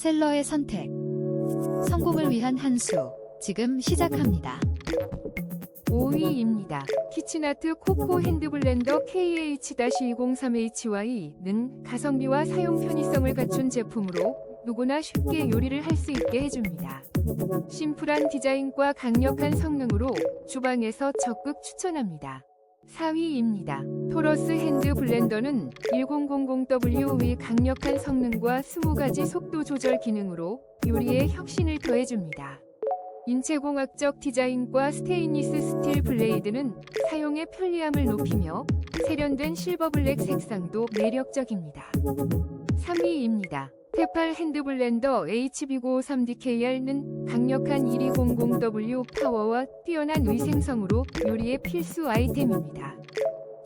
셀러의 선택. 성공을 위한 한 수. 지금 시작합니다. 5위입니다. 키친아트 코코 핸드블렌더 KH-203HY는 가성비와 사용 편의성을 갖춘 제품으로 누구나 쉽게 요리를 할 수 있게 해줍니다. 심플한 디자인과 강력한 성능으로 주방에서 적극 추천합니다. 4위입니다. 토러스 핸드 블렌더는 1000W의 강력한 성능과 20가지 속도 조절 기능으로 요리에 혁신을 더해줍니다. 인체공학적 디자인과 스테인리스 스틸 블레이드는 사용의 편리함을 높이며 세련된 실버 블랙 색상도 매력적입니다. 3위입니다. 테팔 핸드블렌더 HB953DKR는 강력한 1200W 파워와 뛰어난 위생성으로 요리의 필수 아이템입니다.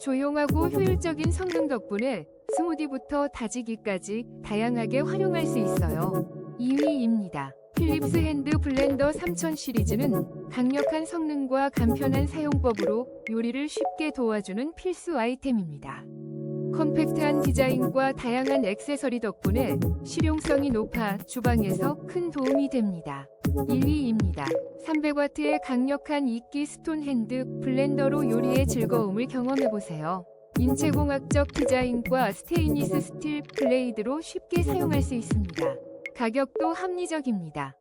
조용하고 효율적인 성능 덕분에 스무디부터 다지기까지 다양하게 활용할 수 있어요. 2위입니다. 필립스 핸드 블렌더 3000 시리즈는 강력한 성능과 간편한 사용법으로 요리를 쉽게 도와주는 필수 아이템입니다. 컴팩트한 디자인과 다양한 액세서리 덕분에 실용성이 높아 주방에서 큰 도움이 됩니다. 1위입니다. 300W의 강력한 이끼 스톤 핸드 블렌더로 요리의 즐거움을 경험해보세요. 인체공학적 디자인과 스테인리스 스틸 블레이드로 쉽게 사용할 수 있습니다. 가격도 합리적입니다.